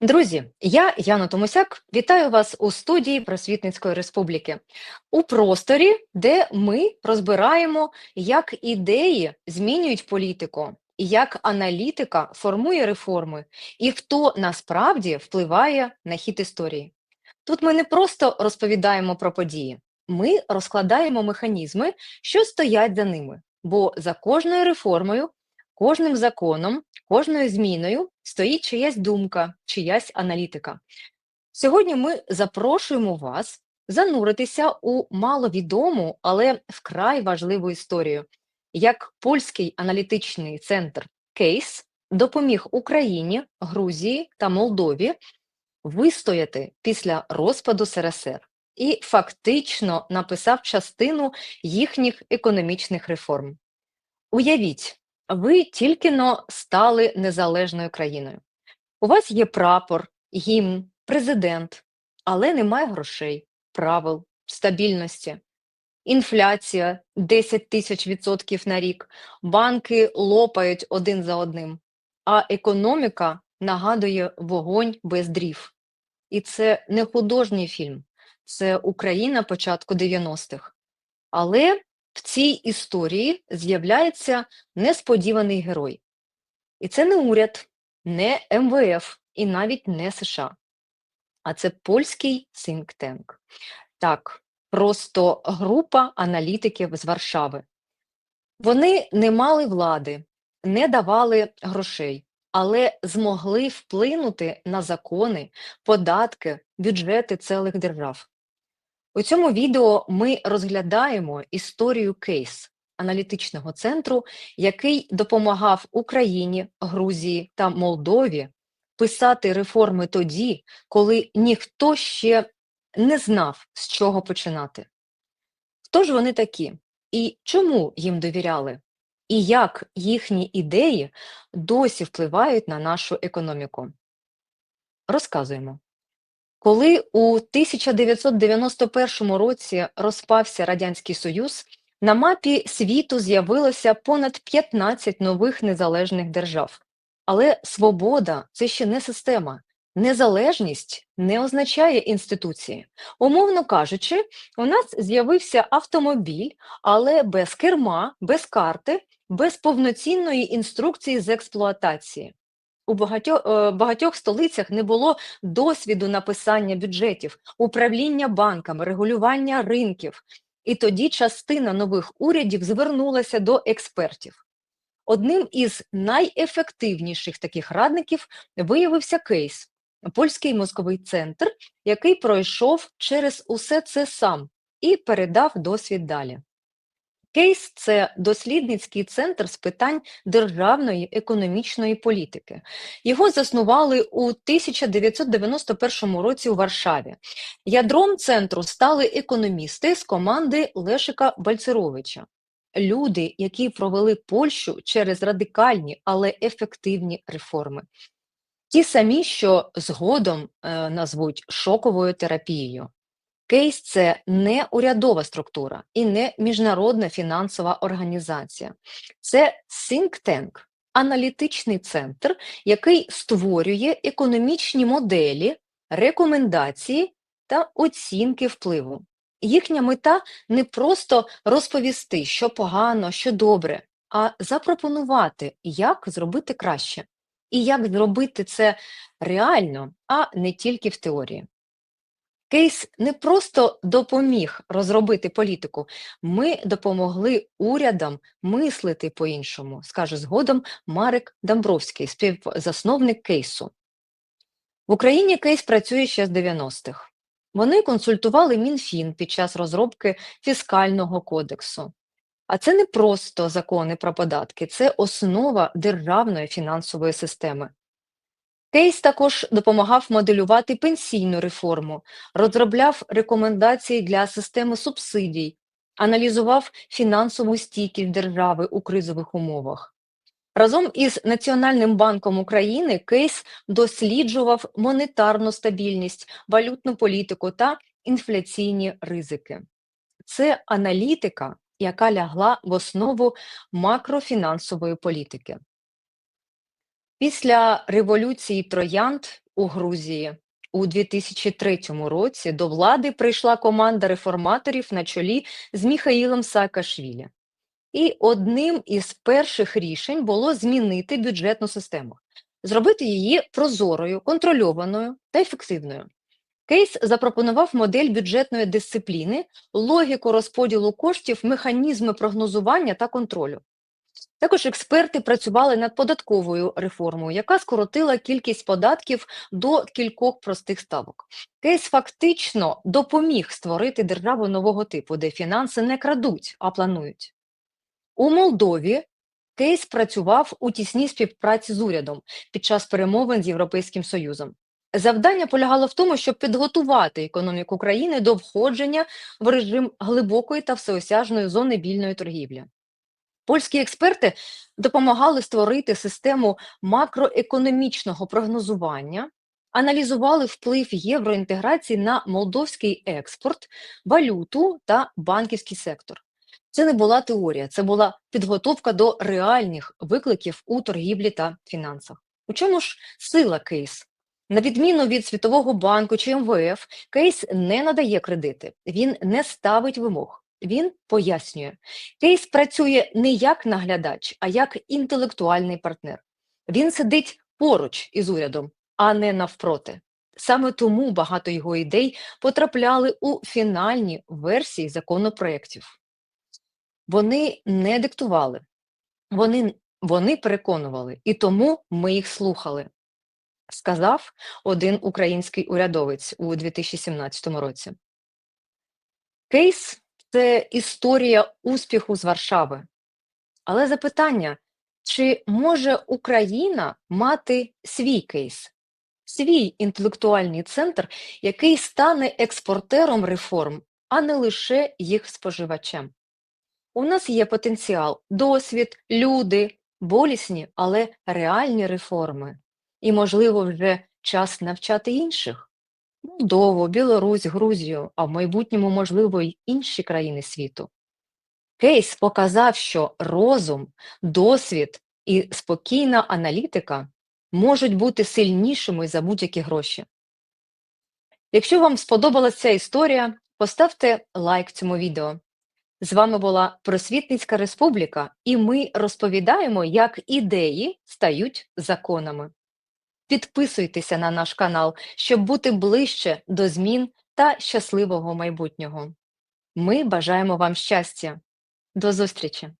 Друзі, я Яна Томусяк. Вітаю вас у студії Просвітницької Республіки у просторі, де ми розбираємо, як ідеї змінюють політику, як аналітика формує реформи, і хто насправді впливає на хід історії. Тут ми не просто розповідаємо про події, ми розкладаємо механізми, що стоять за ними. Бо за кожною реформою, кожним законом, кожною зміною стоїть чиясь думка, чиясь аналітика. Сьогодні ми запрошуємо вас зануритися у маловідому, але вкрай важливу історію, як польський аналітичний центр Кейс допоміг Україні, Грузії та Молдові вистояти після розпаду СРСР і фактично написав частину їхніх економічних реформ. Уявіть, ви тільки но стали незалежною країною. У вас є прапор, гімн, президент, але немає грошей, правил, стабільності. Інфляція 10 тисяч відсотків на рік, банки лопають один за одним, а економіка нагадує вогонь без дрів. І це не художній фільм, це Україна початку 90-х. Але в цій історії з'являється несподіваний герой. І це не уряд, не МВФ і навіть не США, а це польський think. Так, просто група аналітиків з Варшави. Вони не мали влади, не давали грошей, але змогли вплинути на закони, податки, бюджети цілих держав. У цьому відео ми розглядаємо історію кейс аналітичного центру, який допомагав Україні, Грузії та Молдові писати реформи тоді, коли ніхто ще не знав, з чого починати. Хто ж вони такі? І чому їм довіряли? І як їхні ідеї досі впливають на нашу економіку? Розказуємо. Коли у 1991 році розпався Радянський Союз, на мапі світу з'явилося понад 15 нових незалежних держав. Але свобода це ще не система. Незалежність не означає інституції. Умовно кажучи, у нас з'явився автомобіль, але без керма, без карти, без повноцінної інструкції з експлуатації. У багатьох, е, багатьох столицях не було досвіду написання бюджетів, управління банками, регулювання ринків. І тоді частина нових урядів звернулася до експертів. Одним із найефективніших таких радників виявився кейс польський мозковий центр, який пройшов через усе це сам і передав досвід далі. Кейс це дослідницький центр з питань державної економічної політики. Його заснували у 1991 році у Варшаві. Ядром центру стали економісти з команди Лешика Бальцеровича. Люди, які провели Польщу через радикальні, але ефективні реформи. Ті самі, що згодом е, назвуть шоковою терапією. Кейс це не урядова структура і не міжнародна фінансова організація. Це think tank, аналітичний центр, який створює економічні моделі, рекомендації та оцінки впливу. Їхня мета не просто розповісти, що погано, що добре, а запропонувати, як зробити краще, і як зробити це реально, а не тільки в теорії. Кейс не просто допоміг розробити політику, ми допомогли урядам мислити по-іншому, скаже згодом Марик Дамбровський, співзасновник кейсу. В Україні кейс працює ще з 90-х. Вони консультували МінФін під час розробки фіскального кодексу. А це не просто закони про податки, це основа державної фінансової системи. Кейс також допомагав моделювати пенсійну реформу, розробляв рекомендації для системи субсидій, аналізував фінансову стійкість держави у кризових умовах. Разом із Національним банком України Кейс досліджував монетарну стабільність, валютну політику та інфляційні ризики. Це аналітика, яка лягла в основу макрофінансової політики. Після революції троянд у Грузії у 2003 році до влади прийшла команда реформаторів на чолі з Міхаїлом Саакашвілі. І одним із перших рішень було змінити бюджетну систему, зробити її прозорою, контрольованою та ефективною. Кейс запропонував модель бюджетної дисципліни, логіку розподілу коштів, механізми прогнозування та контролю. Також експерти працювали над податковою реформою, яка скоротила кількість податків до кількох простих ставок. Кейс фактично допоміг створити державу нового типу, де фінанси не крадуть, а планують. У Молдові Кейс працював у тісній співпраці з урядом під час перемовин з Європейським Союзом. Завдання полягало в тому, щоб підготувати економіку країни до входження в режим глибокої та всеосяжної зони вільної торгівлі. Польські експерти допомагали створити систему макроекономічного прогнозування, аналізували вплив євроінтеграції на молдовський експорт, валюту та банківський сектор. Це не була теорія, це була підготовка до реальних викликів у торгівлі та фінансах. У чому ж сила кейс? На відміну від Світового банку чи МВФ, кейс не надає кредити, він не ставить вимог, він пояснює. Кейс працює не як наглядач, а як інтелектуальний партнер. Він сидить поруч із урядом, а не навпроти. Саме тому багато його ідей потрапляли у фінальні версії законопроєктів. Вони не диктували, вони, вони переконували, і тому ми їх слухали сказав один український урядовець у 2017 році. Кейс це історія успіху з Варшави. Але запитання, чи може Україна мати свій кейс, свій інтелектуальний центр, який стане експортером реформ, а не лише їх споживачем? У нас є потенціал, досвід, люди, болісні, але реальні реформи. І, можливо, вже час навчати інших Молдову, Білорусь, Грузію, а в майбутньому, можливо, й інші країни світу. Кейс показав, що розум, досвід і спокійна аналітика можуть бути сильнішими за будь-які гроші. Якщо вам сподобалася ця історія, поставте лайк цьому відео. З вами була Просвітницька Республіка, і ми розповідаємо, як ідеї стають законами. Підписуйтеся на наш канал, щоб бути ближче до змін та щасливого майбутнього. Ми бажаємо вам щастя. До зустрічі!